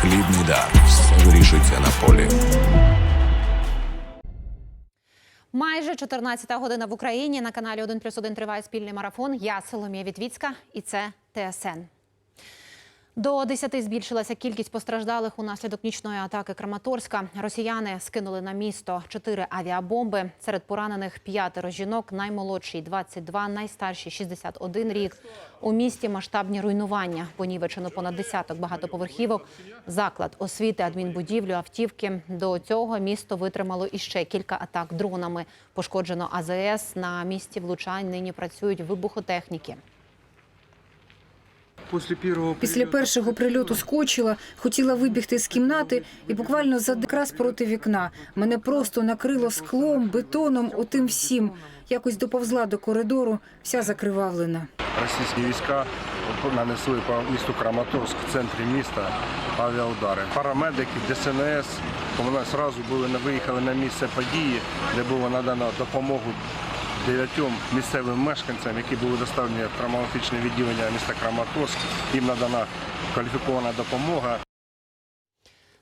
Хлібний дар. Вирішується на полі. Майже 14-та година в Україні на каналі 1 плюс 1 триває спільний марафон. Я Соломія Вітвіцька і це ТСН. До 10 збільшилася кількість постраждалих унаслідок нічної атаки Краматорська. Росіяни скинули на місто чотири авіабомби. Серед поранених п'ятеро жінок, наймолодший 22, найстарші 61 рік. У місті масштабні руйнування. Понівечено понад десяток багатоповерхівок, заклад освіти, адмінбудівлю, автівки. До цього місто витримало іще кілька атак дронами. Пошкоджено АЗС. На місці влучань нині працюють вибухотехніки. Після першого Після першого прильоту скочила, хотіла вибігти з кімнати і буквально за якраз проти вікна. Мене просто накрило склом, бетоном, отим всім. Якось доповзла до коридору, вся закривавлена. російські війська нанесли по місту Краматорськ в центрі міста авіаудари. Парамедики, ДСНС вони одразу були виїхали на місце події, де було надано допомогу дев'ятьом місцевим мешканцям, які були доставлені в травматичне відділення міста Краматорськ. Їм надана кваліфікована допомога.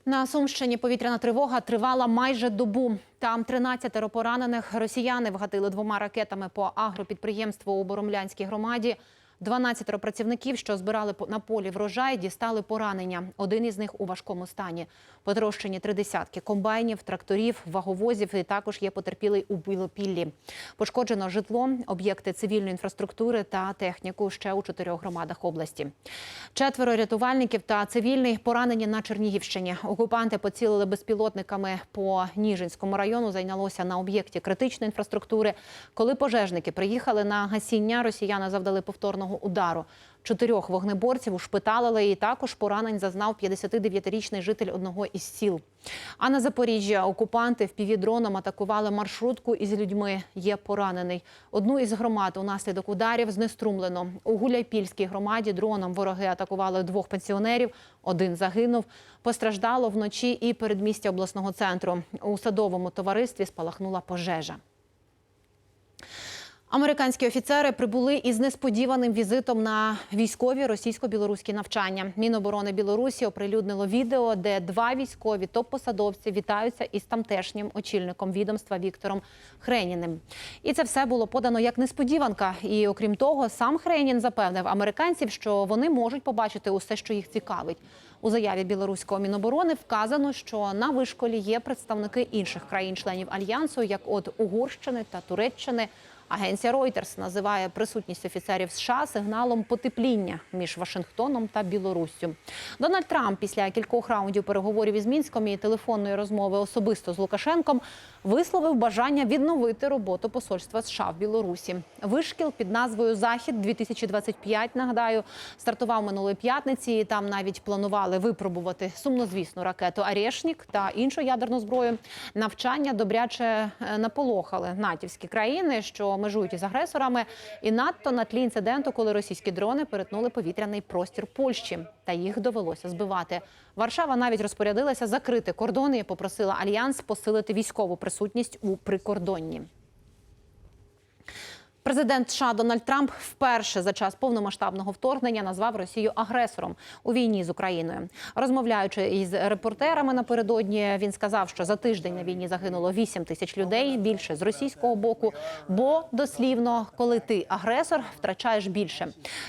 На Сумщині повітряна тривога тривала майже добу. Там 13 поранених росіяни вгатили двома ракетами по агропідприємству у Боромлянській громаді. 12 працівників, що збирали на полі врожай, дістали поранення. Один із них у важкому стані. Потрощені три десятки комбайнів, тракторів, ваговозів і також є потерпілий у Білопіллі. Пошкоджено житло, об'єкти цивільної інфраструктури та техніку ще у чотирьох громадах області. Четверо рятувальників та цивільний поранені на Чернігівщині. Окупанти поцілили безпілотниками по Ніжинському району. Зайнялося на об'єкті критичної інфраструктури. Коли пожежники приїхали на гасіння, росіяни завдали повторного удару. Чотирьох вогнеборців ушпиталили і також поранень зазнав 59-річний житель одного із сіл. А на Запоріжжя окупанти впівдроном атакували маршрутку із людьми. Є поранений. Одну із громад унаслідок ударів знеструмлено. У Гуляйпільській громаді дроном вороги атакували двох пенсіонерів. Один загинув. Постраждало вночі і передмістя обласного центру. У садовому товаристві спалахнула пожежа. Американські офіцери прибули із несподіваним візитом на військові російсько-білоруські навчання. Міноборони Білорусі оприлюднило відео, де два військові топ-посадовці вітаються із тамтешнім очільником відомства Віктором Хреніним. І це все було подано як несподіванка. І окрім того, сам Хренін запевнив американців, що вони можуть побачити усе, що їх цікавить. У заяві білоруського міноборони вказано, що на вишколі є представники інших країн-членів альянсу, як от Угорщини та Туреччини. Агенція Reuters називає присутність офіцерів США сигналом потепління між Вашингтоном та Білоруссю. Дональд Трамп після кількох раундів переговорів із Мінськом і телефонної розмови особисто з Лукашенком висловив бажання відновити роботу посольства США в Білорусі. Вишкіл під назвою Захід 2025 Нагадаю, стартував минулої п'ятниці. і Там навіть планували випробувати сумнозвісну ракету Арешнік та іншу ядерну зброю. Навчання добряче е, наполохали натівські країни, що межують із агресорами, і надто на тлі інциденту, коли російські дрони перетнули повітряний простір Польщі, та їх довелося збивати. Варшава навіть розпорядилася закрити кордони і попросила альянс посилити військову присутність у прикордонні. Президент США Дональд Трамп вперше за час повномасштабного вторгнення назвав Росію агресором у війні з Україною. Розмовляючи із репортерами напередодні, він сказав, що за тиждень на війні загинуло 8 тисяч людей, більше з російського боку. Бо дослівно, коли ти агресор, втрачаєш більше.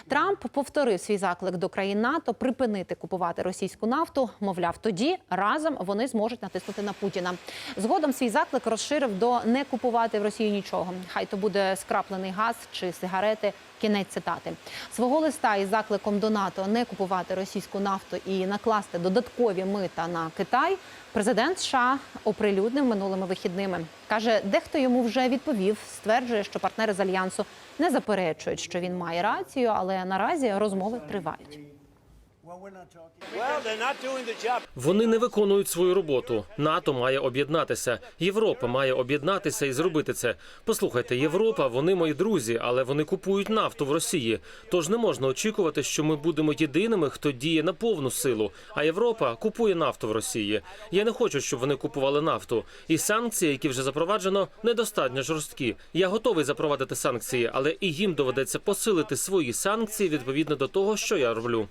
Трамп повторив свій заклик до країн НАТО припинити купувати російську нафту. Мовляв, тоді разом вони зможуть натиснути на Путіна. Згодом свій заклик розширив до не купувати в Росії нічого. Хай то буде скраплений газ чи сигарети. Кінець цитати свого листа із закликом до НАТО не купувати російську нафту і накласти додаткові мита на Китай. Президент США оприлюднив минулими вихідними. каже, дехто йому вже відповів. Стверджує, що партнери з альянсу не заперечують, що він має рацію, але наразі розмови тривають. Вони не виконують свою роботу. НАТО має об'єднатися. Європа має об'єднатися і зробити це. Послухайте, Європа, вони мої друзі, але вони купують нафту в Росії. Тож не можна очікувати, що ми будемо єдиними, хто діє на повну силу. А Європа купує нафту в Росії. Я не хочу, щоб вони купували нафту. І санкції, які вже запроваджено, недостатньо жорсткі. Я готовий запровадити санкції, але і їм доведеться посилити свої санкції відповідно до того, що я роблю.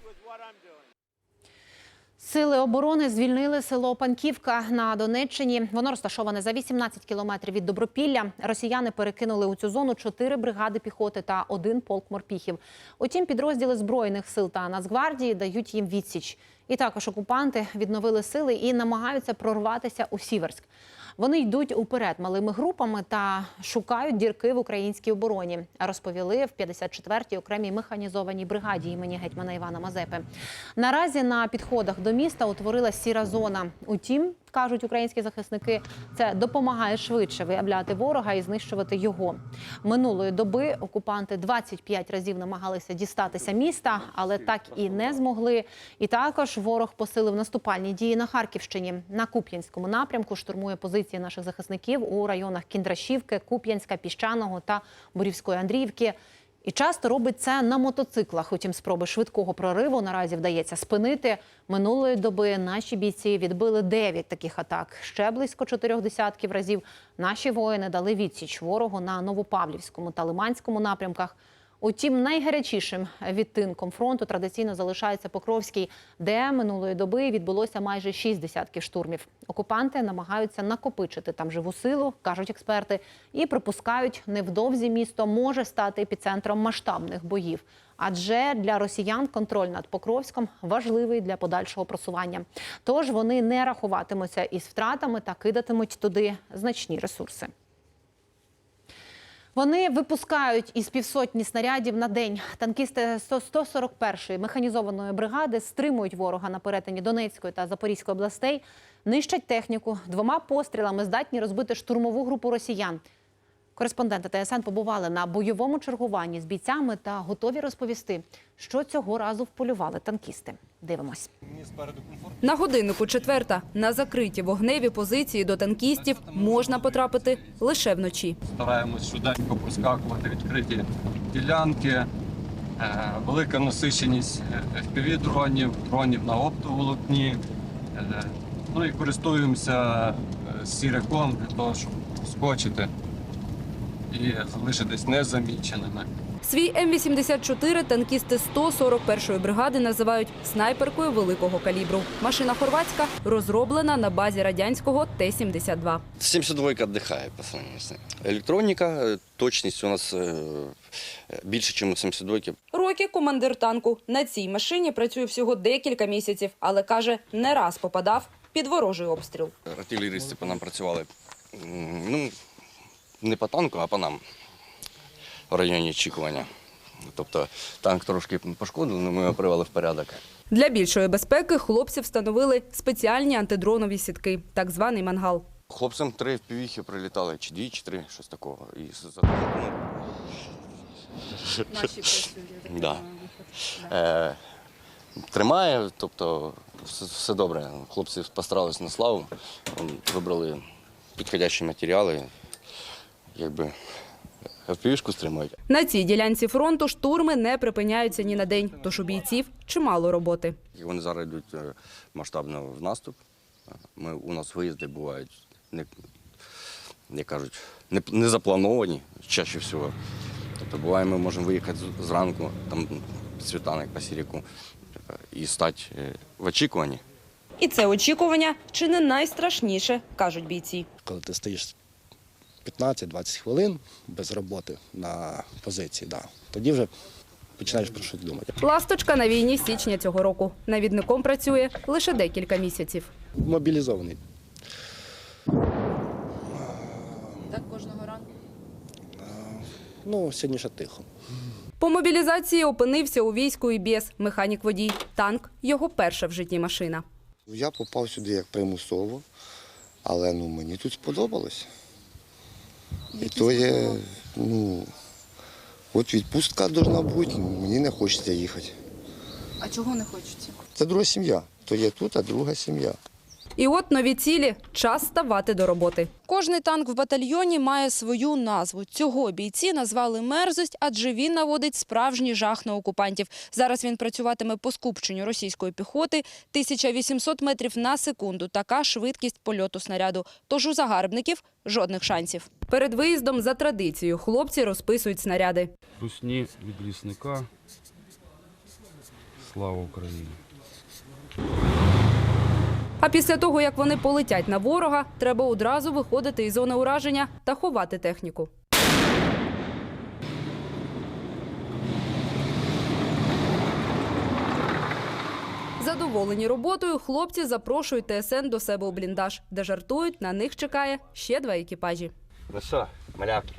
Сили оборони звільнили село Панківка на Донеччині. Воно розташоване за 18 кілометрів від Добропілля. Росіяни перекинули у цю зону чотири бригади піхоти та один полк морпіхів. Утім, підрозділи збройних сил та Нацгвардії дають їм відсіч. І також окупанти відновили сили і намагаються прорватися у Сіверськ. Вони йдуть уперед малими групами та шукають дірки в українській обороні. Розповіли в 54-й окремій механізованій бригаді імені гетьмана Івана Мазепи. Наразі на підходах до міста утворилась сіра зона. Утім, кажуть українські захисники, це допомагає швидше виявляти ворога і знищувати його. Минулої доби окупанти 25 разів намагалися дістатися міста, але так і не змогли. І також ворог посилив наступальні дії на Харківщині. На Куп'янському напрямку штурмує позиції наших захисників у районах Кіндрашівки, Куп'янська, Піщаного та Борівської Андріївки. І часто робить це на мотоциклах. Утім, спроби швидкого прориву наразі вдається спинити. Минулої доби наші бійці відбили 9 таких атак. Ще близько чотирьох десятків разів наші воїни дали відсіч ворогу на Новопавлівському та Лиманському напрямках. Утім, найгарячішим відтинком фронту традиційно залишається Покровський, де минулої доби відбулося майже шість десятків штурмів. Окупанти намагаються накопичити там живу силу, кажуть експерти, і припускають, невдовзі місто може стати епіцентром масштабних боїв. Адже для росіян контроль над Покровськом важливий для подальшого просування. Тож вони не рахуватимуться із втратами та кидатимуть туди значні ресурси. Вони випускають із півсотні снарядів на день. Танкісти 141-ї механізованої бригади стримують ворога на перетині Донецької та Запорізької областей, нищать техніку. Двома пострілами здатні розбити штурмову групу росіян. Кореспонденти ТСН побували на бойовому чергуванні з бійцями та готові розповісти, що цього разу вполювали танкісти. Дивимось. На годиннику четверта. На закриті вогневі позиції до танкістів можна потрапити лише вночі. стараємось швиденько проскакувати відкриті ділянки, е, велика насиченість FPV-дронів, дронів на оптоволокні. Е, Ну і користуємося е, сіряком для того, щоб скочити і залишитись незаміченими. Свій М-84 танкісти 141-ї бригади називають снайперкою великого калібру. Машина хорватська розроблена на базі радянського Т-72. 72 віддихає по сравнению з. Електроніка, е, точність у нас е, більше, ніж у 72 Рокі командир танку. На цій машині працює всього декілька місяців, але каже, не раз попадав під ворожий обстріл. Артилерісти по нам працювали. Ну, не по танку, а по нам в районі очікування. Тобто танк трошки пошкодили, але ми його привели в порядок. Для більшої безпеки хлопці встановили спеціальні антидронові сітки, так званий мангал. Хлопцям три впівіхи прилітали, чи дві, чи три, щось такого. І за- ну, Да. Е, тримає, тобто все, все добре. Хлопці постарались на славу, вибрали підходящі матеріали, якби впівішку стримують. На цій ділянці фронту штурми не припиняються ні на день, тож у бійців чимало роботи. Вони зараз йдуть е, масштабно в наступ. Ми, у нас виїзди бувають, не, як кажуть, не, не заплановані чаще всього. Тобто буває, ми можемо виїхати зранку, там світанок по сіріку, е, і стати е, в очікуванні. І це очікування чи не найстрашніше, кажуть бійці. коли ти стоїш 15-20 хвилин без роботи на позиції, да, тоді вже починаєш про щось думати. Ласточка на війні з січня цього року. Навідником працює лише декілька місяців. Мобілізований. Так кожного ранку. Ну, сьогодні ще тихо. По мобілізації опинився у війську і без механік водій. Танк його перша в житті машина. Я попав сюди як примусово, але ну, мені тут сподобалось. І то є, ну, от відпустка повинна бути, мені не хочеться їхати. А чого не хочеться? Це друга сім'я. То є тут, а друга сім'я. І от нові цілі час ставати до роботи. Кожний танк в батальйоні має свою назву. Цього бійці назвали мерзость, адже він наводить справжній жах на окупантів. Зараз він працюватиме по скупченню російської піхоти 1800 метрів на секунду. Така швидкість польоту снаряду. Тож у загарбників жодних шансів. Перед виїздом за традицією хлопці розписують снаряди. Русні від лісника. Слава Україні! А після того, як вони полетять на ворога, треба одразу виходити із зони ураження та ховати техніку. Задоволені роботою, хлопці запрошують ТСН до себе у бліндаж, де жартують, на них чекає ще два екіпажі. Ну що, малявки?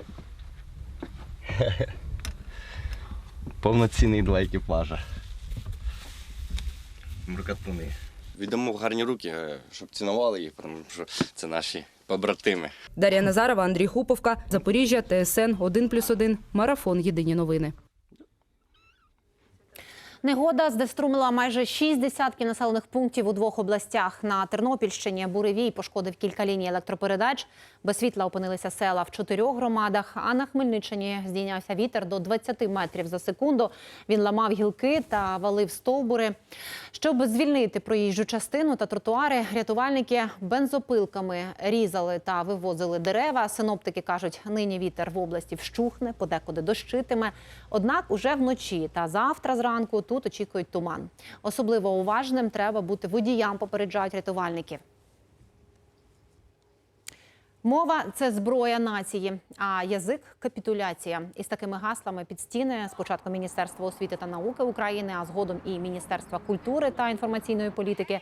Повноцінний два екіпажа. Мрукатуни. Віддамо в гарні руки, е, щоб цінували їх, тому що це наші побратими. Дар'я Назарова, Андрій Хуповка, Запоріжжя, ТСН 1+,1, Марафон. Єдині новини. Негода здеструмила майже шість десятків населених пунктів у двох областях. На Тернопільщині буревій пошкодив кілька ліній електропередач. Без світла опинилися села в чотирьох громадах. А на Хмельниччині здійнявся вітер до 20 метрів за секунду. Він ламав гілки та валив стовбури. Щоб звільнити проїжджу частину та тротуари, рятувальники бензопилками різали та вивозили дерева. Синоптики кажуть, нині вітер в області вщухне, подекуди дощитиме. Однак уже вночі та завтра зранку тут очікують туман. Особливо уважним треба бути водіям, попереджають рятувальники. Мова це зброя нації, а язик капітуляція. Із такими гаслами під стіни спочатку Міністерства освіти та науки України, а згодом і Міністерства культури та інформаційної політики.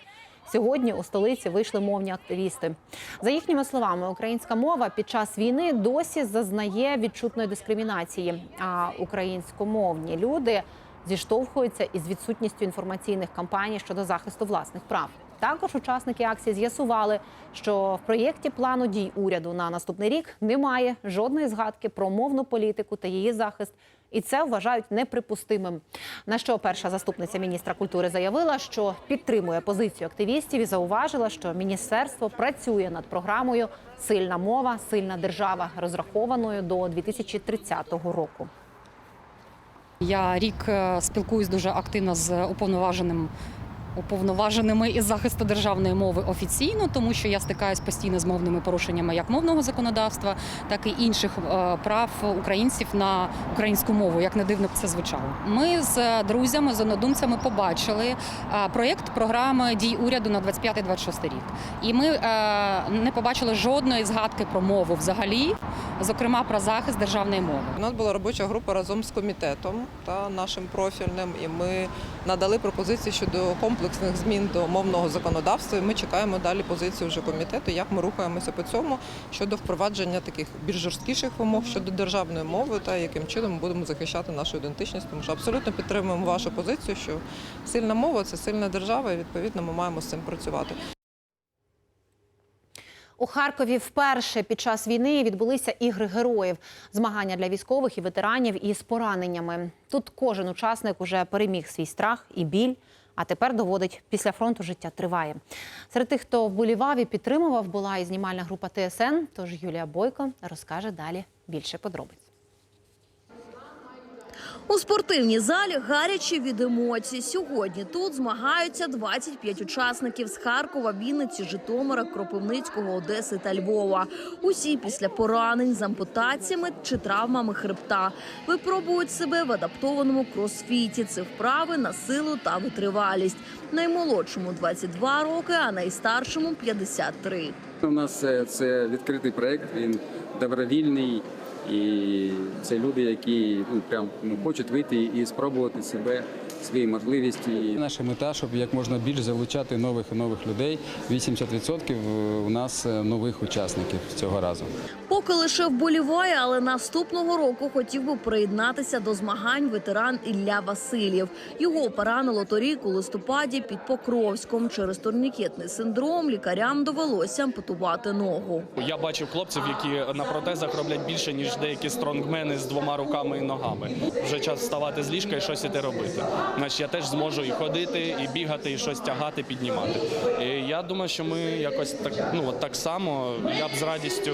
Сьогодні у столиці вийшли мовні активісти. За їхніми словами, українська мова під час війни досі зазнає відчутної дискримінації. А українськомовні люди зіштовхуються із відсутністю інформаційних кампаній щодо захисту власних прав. Також учасники акції з'ясували, що в проєкті плану дій уряду на наступний рік немає жодної згадки про мовну політику та її захист, і це вважають неприпустимим. На що перша заступниця міністра культури заявила, що підтримує позицію активістів і зауважила, що міністерство працює над програмою Сильна мова, сильна держава, розрахованою до 2030 року. Я рік е, спілкуюсь дуже активно з уповноваженим. Уповноваженими із захисту державної мови офіційно, тому що я стикаюсь постійно з мовними порушеннями як мовного законодавства, так і інших е, прав українців на українську мову, як не дивно б це звучало. Ми з друзями, з однодумцями побачили е, проєкт програми дій уряду на 25-26 рік. І ми е, не побачили жодної згадки про мову взагалі, зокрема про захист державної мови. У нас була робоча група разом з комітетом та нашим профільним, і ми надали пропозиції щодо комплексних змін до мовного законодавства. І ми чекаємо далі позицію вже комітету, як ми рухаємося по цьому щодо впровадження таких більш жорсткіших вимог щодо державної мови та яким чином ми будемо захищати нашу ідентичність. Тому що абсолютно підтримуємо вашу позицію, що сильна мова це сильна держава, і відповідно ми маємо з цим працювати. У Харкові вперше під час війни відбулися ігри героїв, змагання для військових і ветеранів із пораненнями. Тут кожен учасник уже переміг свій страх і біль. А тепер доводить після фронту життя триває. Серед тих, хто вболівав і підтримував, була і знімальна група ТСН. Тож Юлія Бойко розкаже далі більше подробиць. У спортивній залі гарячі від емоцій. Сьогодні тут змагаються 25 учасників з Харкова, Вінниці, Житомира, Кропивницького, Одеси та Львова. Усі після поранень з ампутаціями чи травмами хребта випробують себе в адаптованому кросфіті. Це вправи на силу та витривалість. Наймолодшому 22 роки, а найстаршому 53. У нас е, це відкритий проект, він добровільний. І це люди, які ну прям ну, хочуть вийти і спробувати себе, свої можливості. Наша мета, щоб як можна більше залучати нових і нових людей. 80% у нас е, нових учасників цього разу. Поки лише вболіває, але наступного року хотів би приєднатися до змагань ветеран Ілля Васильєв. Його поранило торік у листопаді під Покровськом. Через турнікетний синдром лікарям довелося ампутувати ногу. Я бачив хлопців, які на протезах роблять більше, ніж деякі стронгмени з двома руками і ногами. Вже час вставати з ліжка і щось іти робити. Значить, я теж зможу і ходити, і бігати, і щось тягати, піднімати. І я думаю, що ми якось так, ну так само. Я б з радістю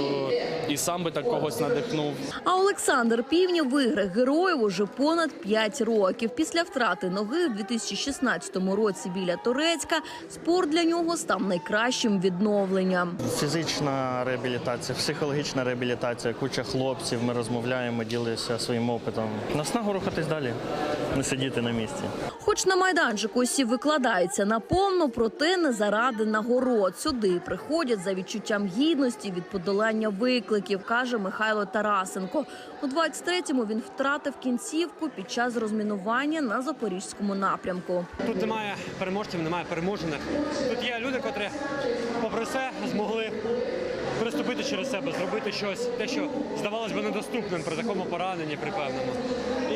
і сам би так когось надихнув. А Олександр Півнів в іграх героїв уже понад 5 років. Після втрати ноги в 2016 році біля Турецька спорт для нього став найкращим відновленням. Фізична реабілітація, психологічна реабілітація, куча хлопців. Ми розмовляємо, ділимося своїм опитом. Наснагу рухатись далі. не сидіти на місці. Хоч на майданчику усі викладаються наповно, проте не заради нагород. Сюди приходять за відчуттям гідності від подолання викликів, каже Михайло Тарасенко. У 23-му він втратив кінцівку під час розмінування на запорізькому напрямку. Тут немає переможців, немає переможених. Тут є люди, котрі, попри все, змогли переступити через себе, зробити щось, те, що здавалось би недоступним при такому пораненні, при певному.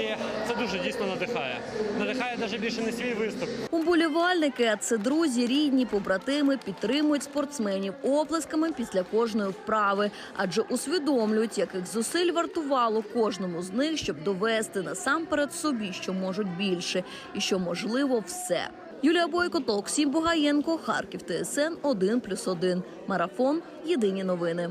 І це дуже дійсно надихає. Надихає навіть більше не свій виступ. Уболівальники, а це друзі, рідні, побратими, підтримують спортсменів оплесками після кожної вправи, адже усвідомлюють, яких зусиль вартувало кожному з них, щоб довести насамперед собі, що можуть більше, і що можливо все. Юлія Бойко, Толксім Бугаєнко, Харків, ТСН 1+,1. Марафон. Єдині новини.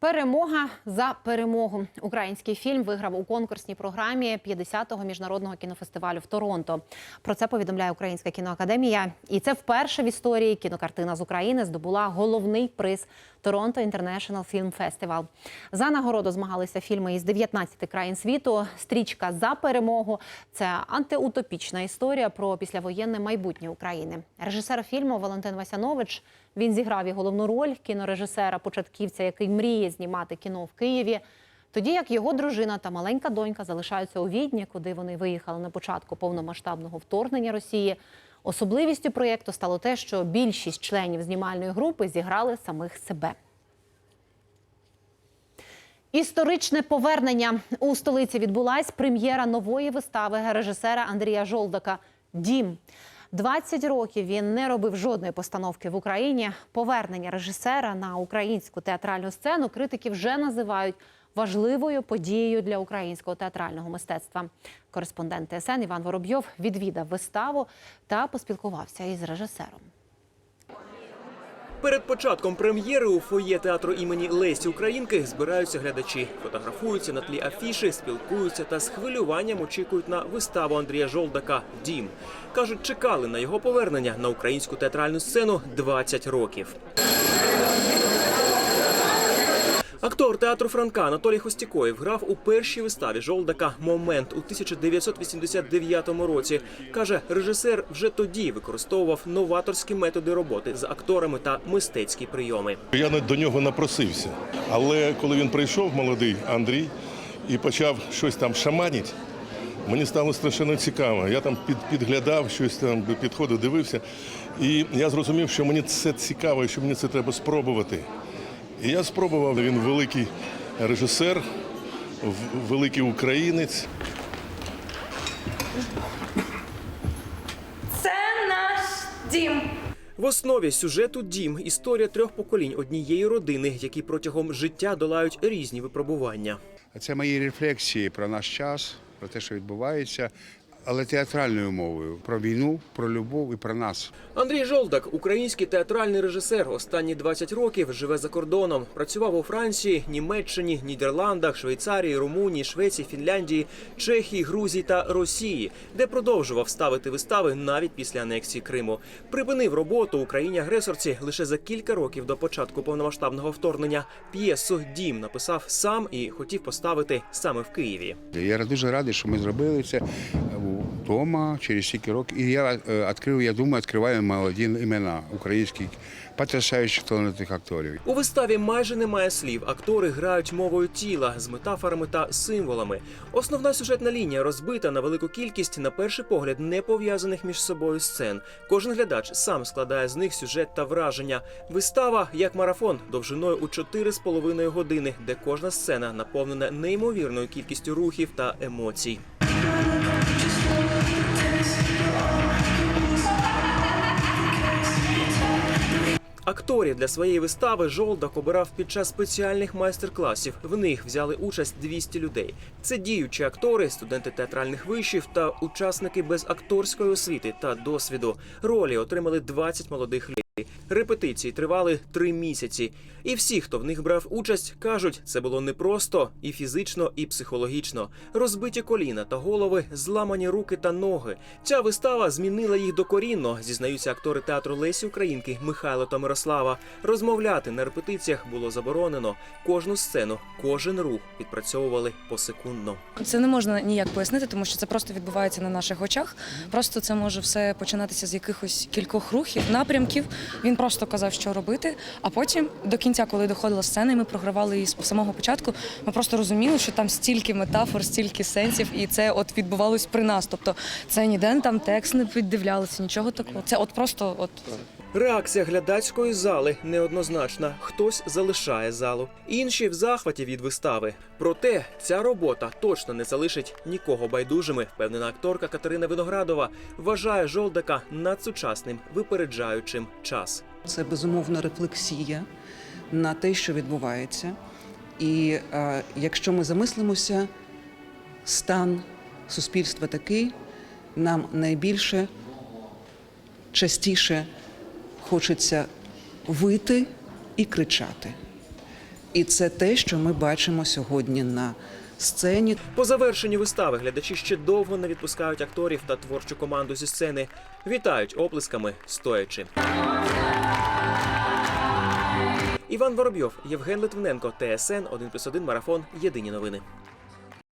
Перемога за перемогу. Український фільм виграв у конкурсній програмі 50-го міжнародного кінофестивалю в Торонто. Про це повідомляє Українська кіноакадемія. І це вперше в історії кінокартина з України здобула головний приз Торонто International Film Festival. За нагороду змагалися фільми із 19 країн світу. Стрічка за перемогу це антиутопічна історія про післявоєнне майбутнє України. Режисер фільму Валентин Васянович. Він зіграв і головну роль кінорежисера-початківця, який мріє знімати кіно в Києві. Тоді як його дружина та маленька донька залишаються у Відні, куди вони виїхали на початку повномасштабного вторгнення Росії. Особливістю проєкту стало те, що більшість членів знімальної групи зіграли самих себе. Історичне повернення у столиці відбулась прем'єра нової вистави режисера Андрія Жолдака Дім. 20 років він не робив жодної постановки в Україні. Повернення режисера на українську театральну сцену критики вже називають важливою подією для українського театрального мистецтва. Кореспондент ТСН Іван Воробйов відвідав виставу та поспілкувався із режисером. Перед початком прем'єри у фоє театру імені Лесі Українки збираються глядачі, фотографуються на тлі афіши, спілкуються та з хвилюванням очікують на виставу Андрія Жолдака Дім. кажуть, чекали на його повернення на українську театральну сцену 20 років. Актор театру Франка Анатолій Хостікоєв грав у першій виставі Жолдака Момент у 1989 році. каже, режисер вже тоді використовував новаторські методи роботи з акторами та мистецькі прийоми. Я не до нього напросився. Але коли він прийшов, молодий Андрій, і почав щось там шаманити, мені стало страшенно цікаво. Я там під, підглядав, щось там підходив, дивився. І я зрозумів, що мені це цікаво, що мені це треба спробувати. І я спробував. Він великий режисер, великий українець. Це наш дім. В основі сюжету дім історія трьох поколінь однієї родини, які протягом життя долають різні випробування. Це мої рефлексії про наш час, про те, що відбувається, але театральною мовою про війну, про любов і про нас. Андрій Жолдак, український театральний режисер, останні 20 років живе за кордоном. Працював у Франції, Німеччині, Нідерландах, Швейцарії, Румунії, Швеції, Фінляндії, Чехії, Грузії та Росії, де продовжував ставити вистави навіть після анексії Криму. Припинив роботу Україні агресорці лише за кілька років до початку повномасштабного вторгнення. П'єсу Дім написав сам і хотів поставити саме в Києві. Я дуже радий, що ми зробили це вдома через стільки років. І я е, відкрив, я думаю, відкриваю молоді імена українських потрясаючих талановитих акторів. У виставі майже немає слів. Актори грають мовою тіла з метафорами та символами. Основна сюжетна лінія розбита на велику кількість, на перший погляд, не пов'язаних між собою сцен. Кожен глядач сам складає з них сюжет та враження. Вистава як марафон довжиною у 4,5 години, де кожна сцена наповнена неймовірною кількістю рухів та емоцій. Акторів для своєї вистави Жолдак обирав під час спеціальних майстер-класів. В них взяли участь 200 людей. Це діючі актори, студенти театральних вишів та учасники без акторської освіти та досвіду. Ролі отримали 20 молодих людей. Репетиції тривали три місяці, і всі, хто в них брав участь, кажуть, це було непросто і фізично, і психологічно. Розбиті коліна та голови, зламані руки та ноги. Ця вистава змінила їх докорінно, зізнаються актори театру Лесі Українки Михайло та Мирослава. Розмовляти на репетиціях було заборонено. Кожну сцену, кожен рух відпрацьовували посекундно. Це не можна ніяк пояснити, тому що це просто відбувається на наших очах. Просто це може все починатися з якихось кількох рухів, напрямків. Він просто казав, що робити. А потім до кінця, коли доходила сцена, і ми програвали її з самого початку. Ми просто розуміли, що там стільки метафор, стільки сенсів, і це от відбувалось при нас. Тобто це ніде там текст не піддивлялися, нічого такого. Це от просто от. Реакція глядацької зали неоднозначна. Хтось залишає залу, інші в захваті від вистави. Проте ця робота точно не залишить нікого байдужими. Впевнена акторка Катерина Виноградова вважає жолдака надсучасним, випереджаючим час. Це безумовно рефлексія на те, що відбувається. І е, якщо ми замислимося, стан суспільства такий, нам найбільше частіше хочеться вити і кричати. І це те, що ми бачимо сьогодні на сцені. По завершенні вистави глядачі ще довго не відпускають акторів та творчу команду зі сцени. Вітають оплесками стоячи. Іван Воробйов, Євген Литвиненко, ТСН 1+,1 Марафон. Єдині новини.